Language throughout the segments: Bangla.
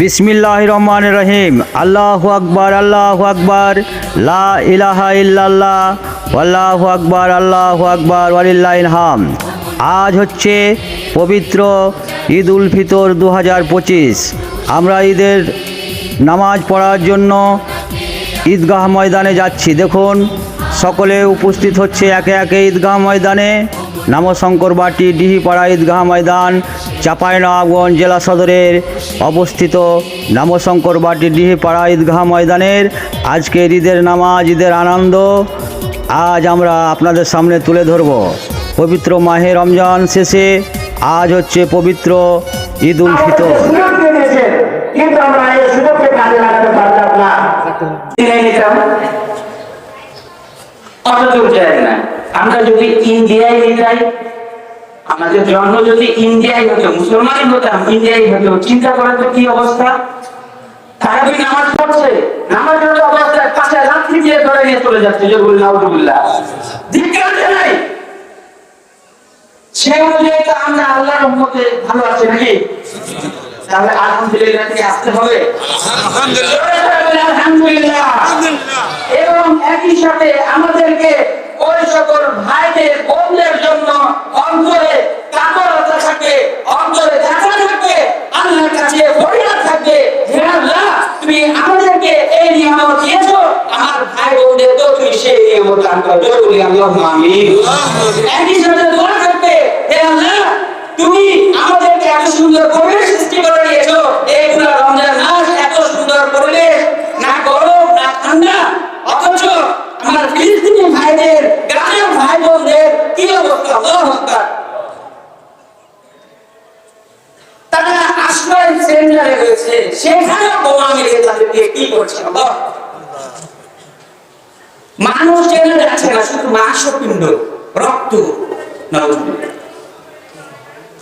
বিসমিল্লাহ রহমান রহিম আল্লাহ আকবর আল্লাহ আকবর, লা ইলাহা ইল্লাল্লাহ আল্লাহ আকবর আল্লাহ আকবর, ওয়ালিল্লাহিল হাম। আজ হচ্ছে পবিত্র ঈদ উল ফিতর দু হাজার পঁচিশ। আমরা ঈদের নামাজ পড়ার জন্য ঈদগাহ ময়দানে যাচ্ছি। দেখুন সকলে উপস্থিত হচ্ছে একে একে ঈদগাহ ময়দানে। নামশঙ্কর বাটি ডিহিপাড়া ঈদগাহ ময়দান চাঁপাইনবাবগঞ্জ জেলা সদরের অবস্থিত নামশঙ্কর বাটি ডিহিপাড়া ঈদগাহ ময়দানের আজকের ঈদের নামাজ ঈদের আনন্দ আজ আমরা আপনাদের সামনে তুলে ধরব। পবিত্র মাহে রমজান শেষে আজ হচ্ছে পবিত্র ঈদ উল ফিতর। কিন্তু আমরা এই সুযোগকে কাজে লাগাতে পারলাম না। অথচ যায় না। আমরা যদি ইন্ডিয়ায় নিতাই, আমাদের জন্ম যদি ইন্ডিয়ায় হতো, মুসলমানই হতাম, ইন্ডিয়ায় হতো, চিন্তা করা তো কি অবস্থা? তারাবি নামাজ পড়ছে? নামাজের অবস্থায় পাশে লাঠি দিয়ে ধরে নিয়ে চলে যাচ্ছে জগুল নাউজুবিল্লাহ। ধিক্কার জানাই সে অনুযায়ী তো আমরা আল্লাহর রহমতে ভালো আছি নাকি? তাহলে আলহামদুলিল্লাহ থেকে আসতে হবে? আলহামদুলিল্লাহ। এবং একই সাথে আমাদেরকে ওই সকল ভাইদের বোনদের জন্য অন্তরে কাতরতা থাকে অন্তরে দেখা থাকে আল্লাহর কাছে ফরিয়াদ থাকে হে আল্লাহ তুমি আমাদেরকে এই নিয়ামত দিয়েছ আমার ভাই বোনদের তো তুমি সেই নিয়ামত দান করো। বলি আল্লাহ আমিন। একই সাথে দোয়া থাকবে হে আল্লাহ তুমি আমাদেরকে এত সুন্দর পরিবেশ সৃষ্টি করে দিয়েছ। এই পুরো রমজান মাস এত সুন্দর পরিবেশ। না গরম, না ঠান্ডা। অথচ আমার ফিলিস্তিনি ভাইদের গ্রামের ভাই বোনদের কি অবস্থা? আল্লাহু তারা আশ্রয় সেন্টারে রয়েছে। সেখানে বোমা মেরে তাদেরকে কি করছে? আল্লাহ মানুষ জেনে যাচ্ছে না, শুধু মাংসপিণ্ড রক্ত। নাউজুবিল্লাহ।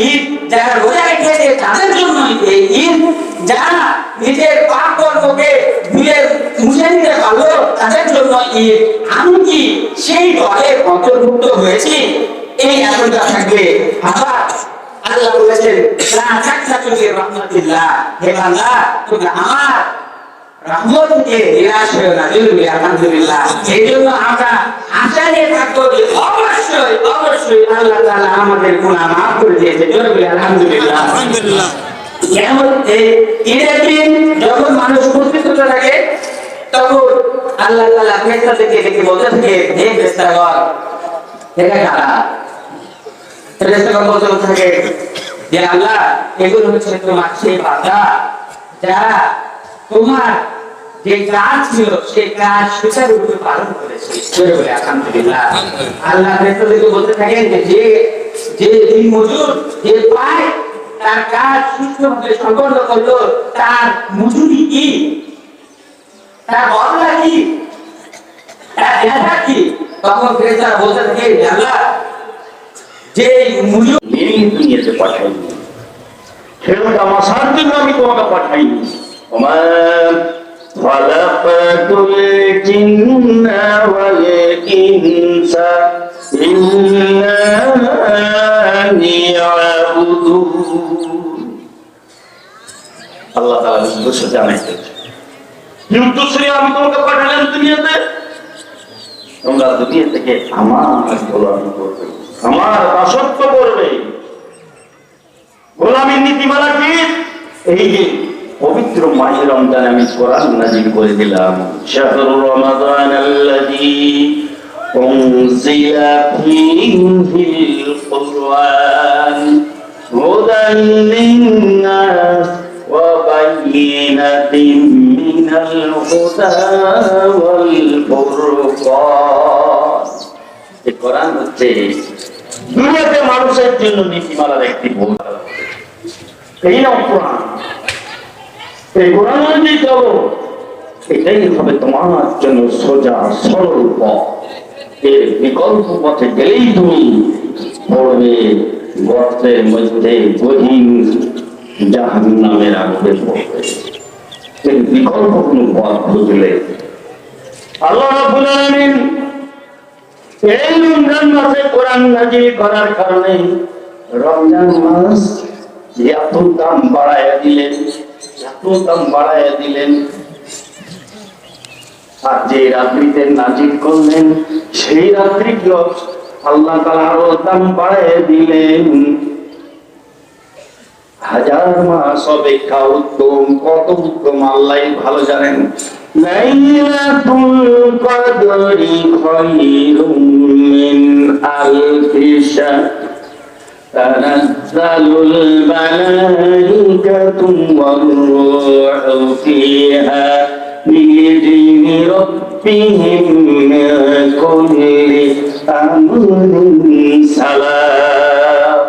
ঈদ, যারা রোজা রেখেছে, তাদের জন্যই এই ঈদ। যারা নিজের পাপ কর্মকে ধুয়ে মুছে নিতে পারল, তাদের জন্য ঈদ। আমি কি সেই দলের অন্তর্ভুক্ত হয়েছি? এই থাকবে। আবার আল্লাহ বলেছেন হে তুমি আমার নিরাশ হয়েও না। আলহামদুলিল্লাহ। এই জন্য আমরা আশা নিয়ে থাকব অবশ্যই অবশ্যই আল্লাহ তাআলা আমাদের গুনাহ মাফ করে দিয়েছে। জরুরি আলহামদুলিল্লাহ। যেমন এই ঈদের দিন যখন মানুষ উপস্থিত হতে থাকে তখন আল্লাহ তাআলা ফেরেশতা ডেকে বলতে থাকে হে ফেরেশতাগণ এটা কারা? ফেরেশতাগণ বলতে থাকে যে আল্লাহ এগুলো হচ্ছে তোমার সেই বান্দা যারা তোমার যে কাজ ছিল সেই কাজ সুচারুরূপে পালন করেছে। আলহামদুলিল্লাহ। আল্লাহ রেসুলকে বলতে থাকেন যে যে দিন মজুর, যে পায়, তার কাজ সুস্থভাবে সম্পন্ন করল, তার মজুরি কি? তার বদলা কি? তার দেখা কি? তখন ফেরেস্তারা বলতে থাকে আল্লাহ, যে মজুর দুনিয়াতে পাঠাইনি সেরকম আমার সাহায্যের আমি তোমাকে পাঠাইনি। আমার خلقت الجن والإنس إلا ليعبدون আল্লাহ তাআলা উদ্দেশ্য জানাইতে কি উদ্দেশ্যে আমি তোমাকে পাঠালাম দুনিয়াতে তোমরা দুনিয়া থেকে আমার গোলামি করবে আমার দাসত্ব করবে গোলামীর নীতিমালা কি এই যে পবিত্র মাহে রমজান আমি কোরআন নাজিল করে দিলাম। শাহরু রমাদান আল্লাযী উনজিলা ফীহিল কুরআন হুদান লিন-নাস ওয়া বায়িনাতিন মিনাল হুদা ওয়াল ফুরকান। এই কোরআন হচ্ছে দুনিয়াতে মানুষের জন্য নীতিমালার একটি বই। এই নাম কোরআন। এই কোরআন অনুযায়ী চলো। এটাই হবে তোমার জন্য সোজা, সরল পথ। এর বিকল্প পথে গেলেই তুমি পড়বে গর্তের মধ্যে গহীন জাহান নামের আগে পড়বে। এর বিকল্প কোনো পথ খুঁজলে আল্লাহ রাব্বুল আলামিন এই রমজান মাসে কোরআন নাজিল করার কারণে রমজান মাস এত দাম বাড়াইয়া দিলেন। এত দাম বাড়াইয়া দিলেন। আর যে রাত্রিতে নাজিল করলেন, সেই রাত্রিগুলো আল্লাহ তাআলা আরও দাম বাড়াইয়া দিলেন। হাজার মাস অপেক্ষা উত্তম, কত উত্তম আল্লাহ ভালো জানেন। লাইলাতুল تنزل الملائكة والروح فيها بإذن ربهم من كل أمر سلام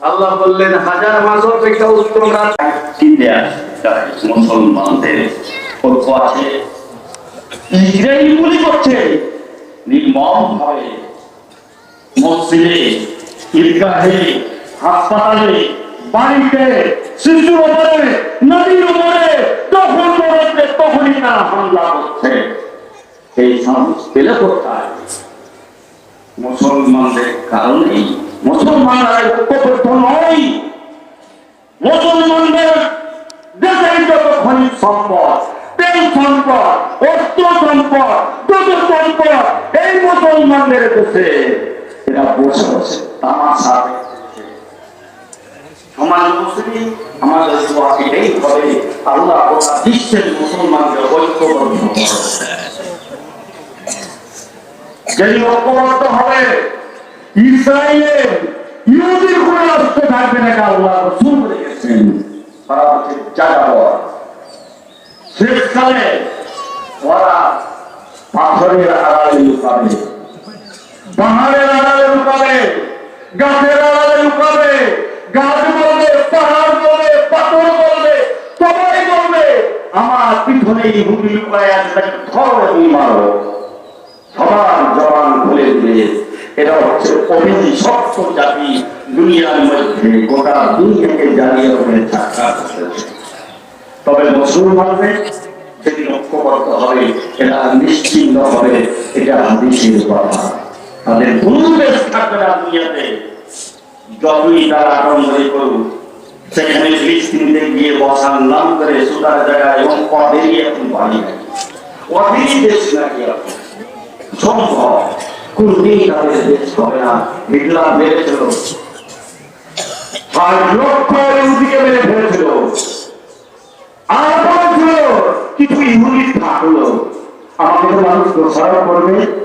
আল্লাহ বললেন হাজার মাস অপেক্ষা উত্তম রাত কি দেয়া যায় মুসলমানদের ঐক্য আছে ইসরায়েল গুলি করছে নির্মম ভাবে মসজিদে ঈদগাহে হাসপাতালে, বাড়িতে শিশুর উপরে নদীর উপরে তখন মরতে তখনই তারা হামলা করছে। এই সাহস পেলে মুসলমানদের কারণেই। মুসলমানরা ঐক্যবদ্ধ নয়। মুসলমানদের দেশের যত সম্পদ তেল সম্পদ অর্থ সম্পদ সম্পদ, এই মুসলমানদের দেশে এরা বসে বসে তামাশা দেখতেছে। সমাজ মুসলিম, আমাদের দোয়া এটাই হবে। আল্লাহ গোটা বিশ্বের মুসলমানদের ঐক্যবদ্ধ যদি ঐক্যবদ্ধ হবে ইসরায়েলের ইহুদির কোনো রাষ্ট্র থাকবে না আল্লাহ রসুল রেখেছেন সারা হচ্ছে জাগাবর শেষকালে ওরা পাথরের আড়ালে লুকাবে। পাহাড়ের আড়ালে লুকাবে। গাছের আড়ালে লুকাবে, গাছ বলবে, পাহাড় বলবে, পাথর বলবে, সবাই বলবে, আমার পিছনে ইহুদি লুকায় আছে তাকে মারো। সবার জবান খুলে দিয়ে এটা হচ্ছে অভিশপ্ত জাতি দুনিয়ার মধ্যে, গোটা দুনিয়াকে জ্বালিয়ে ওখানে চাকা তবে মুসলমানদের সেদিন ঐক্যবদ্ধ হবে এরা নিশ্চিন্ত হবে, এটা হাদিসের কথা। তাদের কোনো দেশ দুনিয়াতে। যতই তারা আনন্দই করুক, সেখানে ফিলিস্তিনিতে গিয়ে বসার নাম করে সুতার জায়গায় এবং পদেরই এখন বাড়ি নাকি পদেরই দেশ নাকি সম্ভব কোনদিন তাদের দেশ হবে না। হিটলার মেরেছিল। ষাট লক্ষ ইহুদিকে মেরে ফেলেছিল। আর বলেছিল কিছু ইহুদি থাকল। আমাকে তো মানুষ দোষারোপ করবে।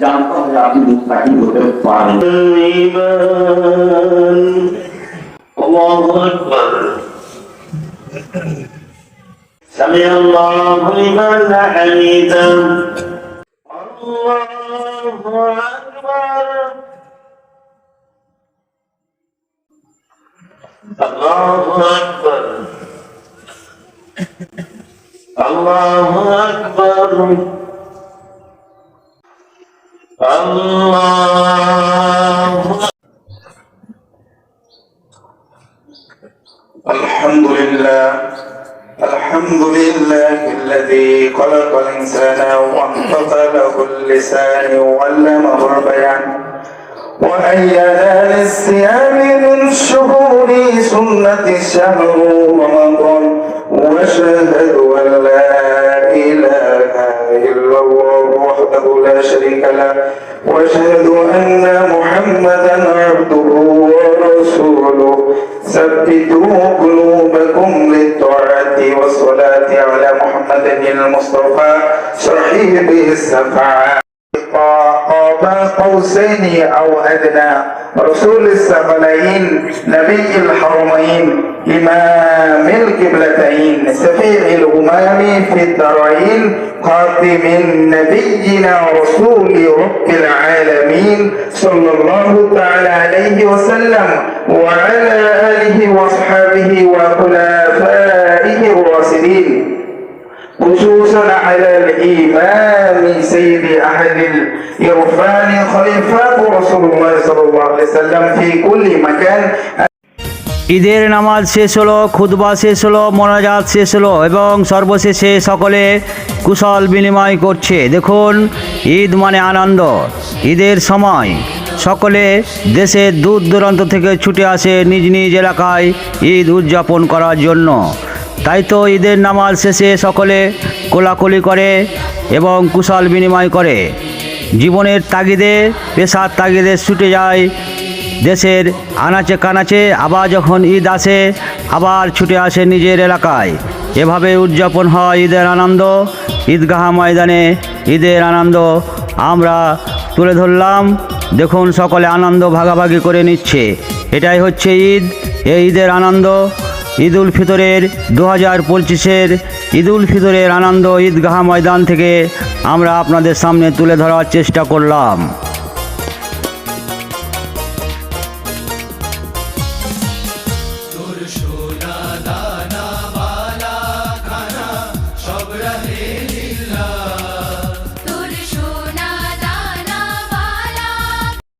জানতে হবে আপনি মুক্তাকি হতে পারেন الله أكبر سمع الله لمن حميدا الله أكبر الله أكبر الله أكبر الله. الحمد لله الحمد لله الذي خلق الإنسان وانطق له اللسان وعلمه البيان وأيد للصيام من شهور سنة الشهر رمضان وأشهد أن لا وحده لا شريك له وأشهد أن محمدا عبده ورسوله. ثبتوا قلوبكم للطاعة والصلاة على محمد المصطفى صحيح السفعة قوسين أو أدنى رسول الثقلين نبي الحرمين. إمام القبلتين سفيع الأمم في الدارين خاتم نبينا رسول رب العالمين صلى الله تعالى عليه وسلم وعلى آله وصحبه وخلفائه الراشدين خصوصا على الإمام سيد أهل الإرفان خليفة رسول الله صلى الله عليه وسلم في كل مكان. ঈদের নামাজ শেষ হলো খুদবা শেষ হলো, মোনাজাত শেষ হলো এবং সর্বশেষে সকলে কুশল বিনিময় করছে। দেখুন, ঈদ মানে আনন্দ। ঈদের সময় সকলে দেশের দূর দূরান্ত থেকে ছুটে আসে নিজ নিজ এলাকায় ঈদ উদযাপন করার জন্য। তাই তো ঈদের নামাজ শেষে সকলে কোলাকুলি করে এবং কুশল বিনিময় করে। জীবনের তাগিদে, পেশার তাগিদে ছুটে যায় দেশের আনাচে কানাচে আবার যখন ঈদ আসে, আবার ছুটে আসে নিজের এলাকায়। এভাবে উদযাপন হয় ঈদের আনন্দ। ঈদগাহ ময়দানে ঈদের আনন্দ আমরা তুলে ধরলাম। দেখুন, সকলে আনন্দ ভাগাভাগি করে নিচ্ছে। এটাই হচ্ছে ঈদ। এই ঈদের আনন্দ ঈদ উল ফিতরের দু হাজার পঁচিশের ঈদ উল ফিতরের আনন্দ ঈদগাহ ময়দান থেকে আমরা আপনাদের সামনে তুলে ধরার চেষ্টা করলাম।